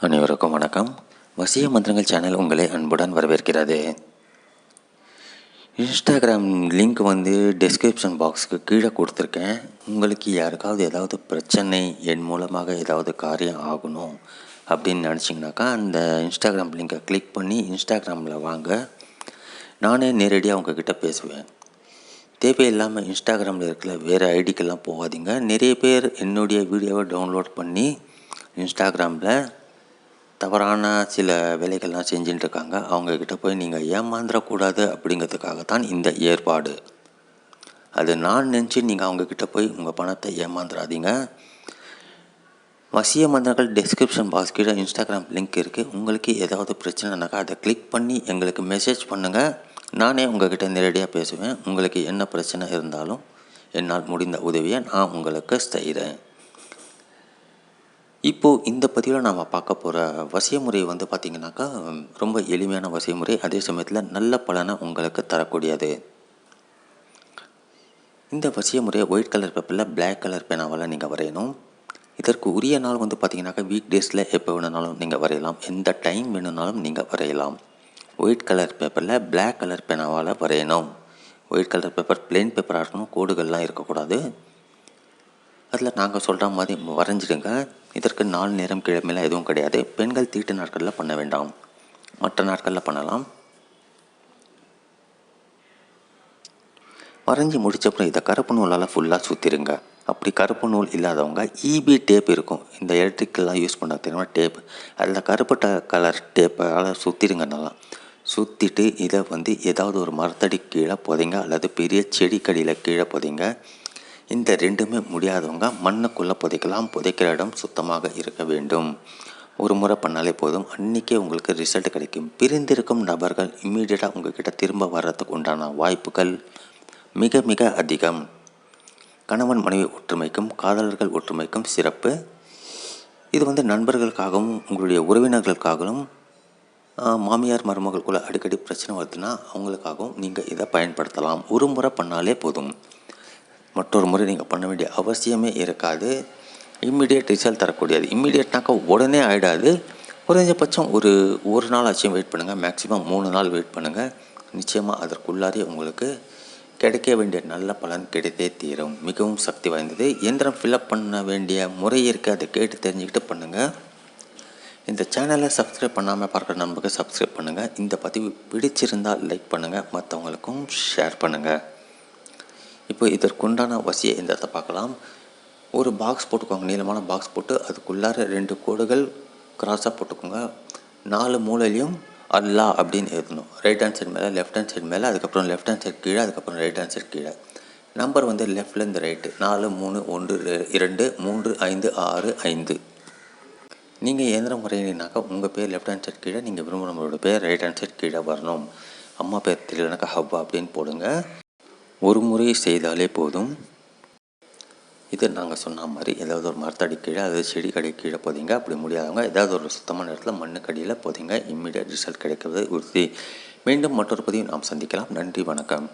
அனைவருக்கும் வணக்கம். வசிய மந்திரங்கள் சேனல் உங்களை அன்புடன் வரவேற்கிறது. இன்ஸ்டாகிராம் லிங்க் வந்து டெஸ்கிரிப்ஷன் பாக்ஸுக்கு கீழே கொடுத்துருக்கேன். உங்களுக்கு யாருக்காவது ஏதாவது பிரச்சனை என் மூலமாக ஏதாவது காரியம் ஆகணும் அப்படின்னு நினச்சிங்கனாக்கா அந்த இன்ஸ்டாகிராம் லிங்கை கிளிக் பண்ணி இன்ஸ்டாகிராமில் வாங்க. நானே நேரடியாக உங்ககிட்ட பேசுவேன். தேவையில்லாமல் இன்ஸ்டாகிராமில் இருக்கிற வேறு ஐடிக்கெல்லாம் போகாதீங்க. நிறைய பேர் என்னுடைய வீடியோவை டவுன்லோட் பண்ணி இன்ஸ்டாகிராமில் தவறான சில வேலைகள்லாம் செஞ்சுட்டு இருக்காங்க அவங்கக்கிட்ட போய் நீங்கள் ஏமாந்துடக்கூடாது அப்படிங்கிறதுக்காக தான் இந்த ஏற்பாடு. அது நான் நினச்சி நீங்கள் அவங்கக்கிட்ட போய் உங்கள் பணத்தை ஏமாந்துடாதீங்க வசிய மந்திரங்கள் டிஸ்கிரிப்ஷன் பாக்ஸ் கீழே இன்ஸ்டாகிராம் லிங்க் இருக்குது உங்களுக்கு ஏதாவது பிரச்சனைனாக்கா அதை கிளிக் பண்ணி எங்களுக்கு மெசேஜ் பண்ணுங்கள் நானே உங்கள்கிட்ட நேரடியாக பேசுவேன். உங்களுக்கு என்ன பிரச்சனை இருந்தாலும் என்னால் முடிந்த உதவியை நான் உங்களுக்கு செய்கிறேன் இப்போது இந்த பதிவில் நாம் பார்க்க போகிற வசியமுறை வந்து பார்த்திங்கனாக்கா ரொம்ப எளிமையான வசியமுறை. அதே சமயத்தில் நல்ல பலனை உங்களுக்கு தரக்கூடியது. இந்த வசியமுறையை ஒயிட் கலர் பேப்பரில் பிளாக் கலர் பேனாவால் நீங்கள் வரையணும். இதற்கு உரிய நாள் வந்து பார்த்திங்கனாக்கா வீக் டேஸில் எப்போ வேணுனாலும் நீங்கள் வரையலாம். எந்த டைம் வேணுனாலும் நீங்கள் வரையலாம். ஒயிட் கலர் பேப்பரில் பிளாக் கலர் பேனாவால் வரையணும். ஒயிட் கலர் பேப்பர் பிளெயின் பேப்பராக இருக்கணும். கோடுகள்லாம் இருக்கக்கூடாது. அதில் நாங்கள் சொல்கிற மாதிரி வரைஞ்சிடுங்க. இதற்கு நாலு நேரம் கிழமையில் எதுவும் கிடையாது. பெண்கள் தீட்டு நாட்களில் பண்ண வேண்டாம். மற்ற நாட்களில் பண்ணலாம். வரைஞ்சி முடிச்சப்பறம் இதை கருப்பு நூலால் ஃபுல்லாக சுற்றிடுங்க அப்படி கருப்பு நூல் இல்லாதவங்க இபி டேப் இருக்கும். இந்த எலக்ட்ரிக்கெல்லாம் யூஸ் பண்ண தெரியுமா? டேப் அதில் கருப்பு ட கலர் டேப்பால் சுற்றிடுங்க நல்லா. சுற்றிட்டு இதை வந்து ஏதாவது ஒரு மரத்தடி கீழே புதைங்க. அல்லது பெரிய செடிக்கடியில் கீழே புதைங்க. இந்த ரெண்டுமே முடியாதவங்க மண்ணுக்குள்ளே புதைக்கலாம் புதைக்கிற இடம் சுத்தமாக இருக்க வேண்டும். ஒரு முறை பண்ணாலே போதும். அன்றைக்கே உங்களுக்கு ரிசல்ட் கிடைக்கும். பிரிந்திருக்கும் நபர்கள் இம்மீடியட்டாக உங்ககிட்ட திரும்ப வர்றதுக்கு உண்டான வாய்ப்புகள் மிக மிக அதிகம். கணவன் மனைவி ஒற்றுமைக்கும் காதலர்கள் ஒற்றுமைக்கும் சிறப்பு. இது வந்து நண்பர்களுக்காகவும் உங்களுடைய உறவினர்களுக்காகவும் மாமியார் மருமகளுக்குள்ள அடிக்கடி பிரச்சனை வருதுன்னா அவங்களுக்காகவும் நீங்கள் இதை பயன்படுத்தலாம். ஒரு முறை பண்ணாலே போதும். மற்றொரு முறை நீங்கள் பண்ண வேண்டிய அவசியமே இருக்காது. இம்மிடியட் ரிசல்ட் தரக்கூடியது. இம்மிடியட்னாக்கா உடனே ஆகிடாது குறைஞ்சபட்சம் ஒரு ஒரு நாள் ஆச்சும் வெயிட் பண்ணுங்கள் மேக்ஸிமம் மூணு நாள் வெயிட் பண்ணுங்கள் நிச்சயமாக அதற்குள்ளாரே உங்களுக்கு கிடைக்க வேண்டிய நல்ல பலன் கிடைத்தே தீரும். மிகவும் சக்தி வாய்ந்தது. எந்திரம் ஃபில்அப் பண்ண வேண்டிய முறை இருக்குது அதை கேட்டு தெரிஞ்சுக்கிட்டு பண்ணுங்கள் இந்த சேனலை சப்ஸ்கிரைப் பண்ணாமல் பார்க்குற நண்பர்கள் சப்ஸ்கிரைப் பண்ணுங்கள் இந்த பதிவு பிடிச்சிருந்தால் லைக் பண்ணுங்கள் மற்றவங்களுக்கும் ஷேர் பண்ணுங்கள் இப்போ இதற்குண்டான வசிய எந்திரத்தை பார்க்கலாம். ஒரு பாக்ஸ் போட்டுக்கோங்க நீளமான பாக்ஸ் போட்டு அதுக்குள்ளார ரெண்டு கோடுகள் கிராஸாக போட்டுக்கோங்க. நாலு மூலையிலையும் அல்லா அப்படின்னு எழுதணும். ரைட் ஹேண்ட் சைடு மேலே லெஃப்ட் ஹேண்ட் சைடு மேலே அதுக்கப்புறம் லெஃப்ட் ஹேண்ட் சைடு கீழே அதுக்கப்புறம் ரைட் ஹேண்ட் சைடு கீழே. நம்பர் வந்து லெஃப்ட்லேருந்து ரைட்டு நாலு மூணு ஒன்று இரண்டு மூன்று ஐந்து ஆறு ஐந்து. நீங்கள் இயந்திரம் முறையினாக்கா உங்கள் பேர் லெஃப்ட் ஹேண்ட் சைட் கீழே நீங்கள் விரும்புகிறவங்களோட பேர் ரைட் ஹேண்ட் சைட் கீழே வரணும். அம்மா பேர் தெரியலனாக்கா ஹவ்வா அப்படின்னு போடுங்க. ஒரு முறை செய்தாலே போதும். இது நாங்கள் சொன்ன மாதிரி ஏதாவது ஒரு மரத்தடி கீழே அதாவது செடி கடை கீழே போதிங்க. அப்படி முடியாதவங்க ஏதாவது ஒரு சுத்தமான இடத்துல மண்ணுக்கடியில் போதிங்க. இம்மிடியட் ரிசல்ட் கிடைக்கிறது உறுதி. மீண்டும் மற்றொரு பதிவு நாம் சந்திக்கலாம். நன்றி வணக்கம்.